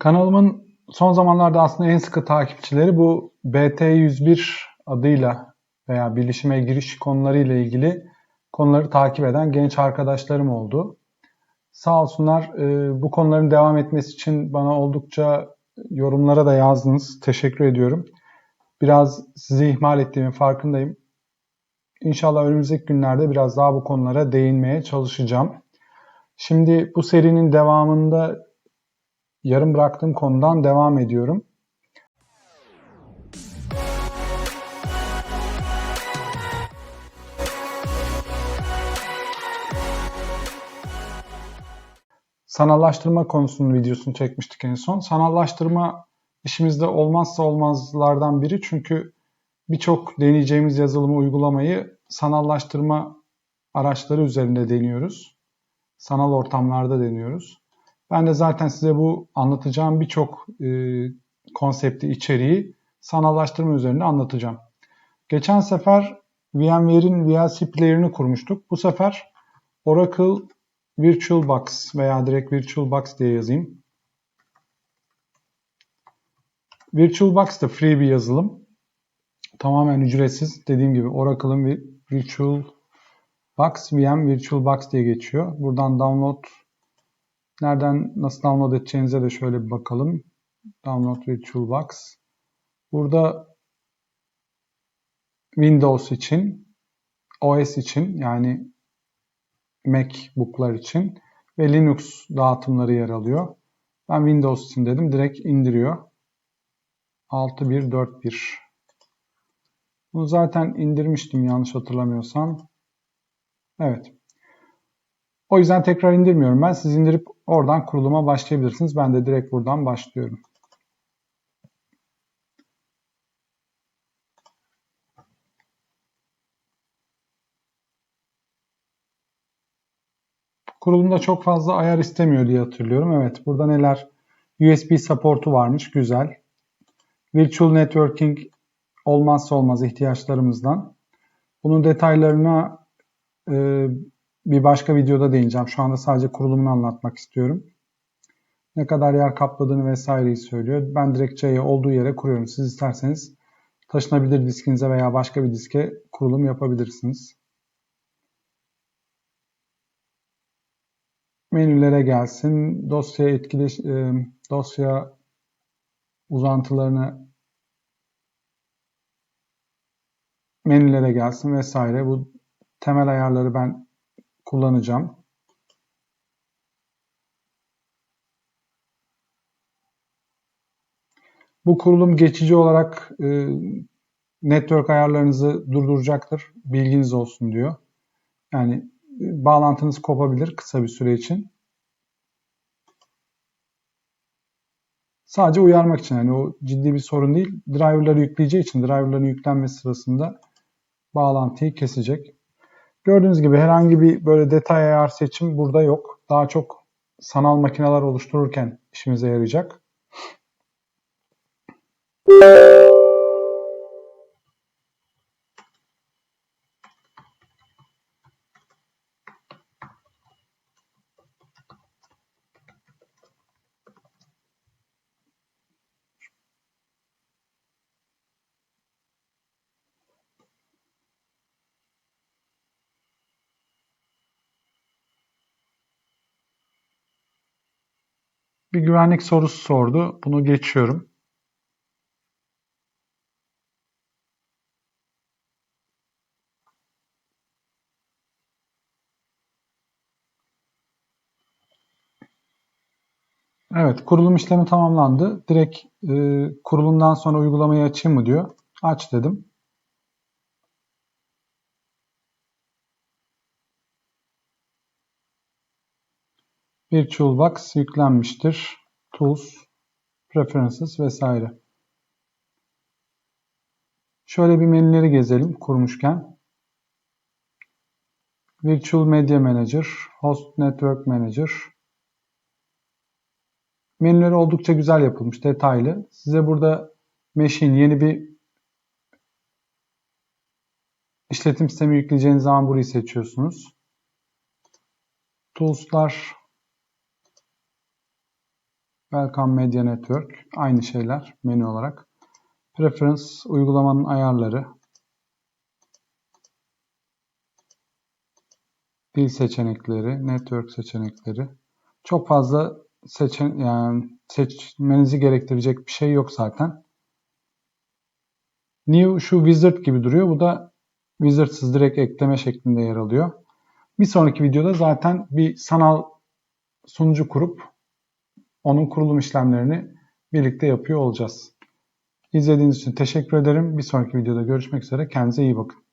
Kanalımın son zamanlarda aslında en sıkı takipçileri bu BT101 adıyla veya bilişime giriş konularıyla ilgili konuları takip eden genç arkadaşlarım oldu. Sağ olsunlar e, bu konuların devam etmesi için bana oldukça yorumlara da yazdınız. Teşekkür ediyorum. Biraz sizi ihmal ettiğimin farkındayım. İnşallah önümüzdeki günlerde biraz daha bu konulara değinmeye çalışacağım. Şimdi bu serinin devamında yarım bıraktığım konudan devam ediyorum. Sanallaştırma konusunun videosunu çekmiştik en son. Sanallaştırma işimizde olmazsa olmazlardan biri çünkü birçok deneyeceğimiz yazılımı uygulamayı sanallaştırma araçları üzerinde deniyoruz. Sanal ortamlarda deniyoruz. Ben de zaten size bu anlatacağım birçok e, konsepti, içeriği sanallaştırma üzerinde anlatacağım. Geçen sefer VMware'in VLC player'ını kurmuştuk. Bu sefer Oracle VirtualBox veya direkt VirtualBox diye yazayım. VirtualBox da free bir yazılım. Tamamen ücretsiz. Dediğim gibi Oracle'ın VirtualBox VM VirtualBox diye geçiyor. Buradan download nereden nasıl download edeceğinize de şöyle bir bakalım. Download VirtualBox. Burada Windows için, OS için yani MacBook'lar için ve Linux dağıtımları yer alıyor. Ben Windows için dedim. Direkt indiriyor. 6.1.4.1 Bunu zaten indirmiştim yanlış hatırlamıyorsam. Evet. O yüzden tekrar indirmiyorum ben. Siz indirip oradan kuruluma başlayabilirsiniz. Ben de direkt buradan başlıyorum. Kurulumda çok fazla ayar istemiyor diye hatırlıyorum. Evet burada neler? USB support'u varmış. Güzel. Virtual Networking olmazsa olmaz ihtiyaçlarımızdan. Bunun detaylarına e, bir başka videoda değineceğim. Şu anda sadece kurulumunu anlatmak istiyorum. Ne kadar yer kapladığını vesaireyi söylüyor. Ben direkt C'yi olduğu yere kuruyorum. Siz isterseniz taşınabilir diskinize veya başka bir diske kurulum yapabilirsiniz. menülere gelsin. Dosya etkili e, dosya uzantılarını menülere gelsin vesaire. Bu temel ayarları ben kullanacağım. Bu kurulum geçici olarak e, network ayarlarınızı durduracaktır. Bilginiz olsun diyor. Yani bağlantınız kopabilir kısa bir süre için. Sadece uyarmak için yani o ciddi bir sorun değil. Driver'ları yükleyeceği için driver'ların yüklenmesi sırasında bağlantıyı kesecek. Gördüğünüz gibi herhangi bir böyle detay ayar seçim burada yok. Daha çok sanal makineler oluştururken işimize yarayacak. Bir güvenlik sorusu sordu. Bunu geçiyorum. Evet, kurulum işlemi tamamlandı. Direkt e, kurulumdan sonra uygulamayı açayım mı diyor. Aç dedim. VirtualBox yüklenmiştir. Tools, Preferences vesaire. Şöyle bir menüleri gezelim kurmuşken. Virtual Media Manager, Host Network Manager. Menüleri oldukça güzel yapılmış, detaylı. Size burada Machine yeni bir işletim sistemi yükleyeceğiniz zaman burayı seçiyorsunuz. Tools'lar Welcome Media Network. Aynı şeyler menü olarak. Preference, uygulamanın ayarları. Dil seçenekleri, network seçenekleri. Çok fazla seçen yani seçmenizi gerektirecek bir şey yok zaten. New şu wizard gibi duruyor. Bu da wizardsız direkt ekleme şeklinde yer alıyor. Bir sonraki videoda zaten bir sanal sunucu kurup onun kurulum işlemlerini birlikte yapıyor olacağız. İzlediğiniz için teşekkür ederim. Bir sonraki videoda görüşmek üzere. Kendinize iyi bakın.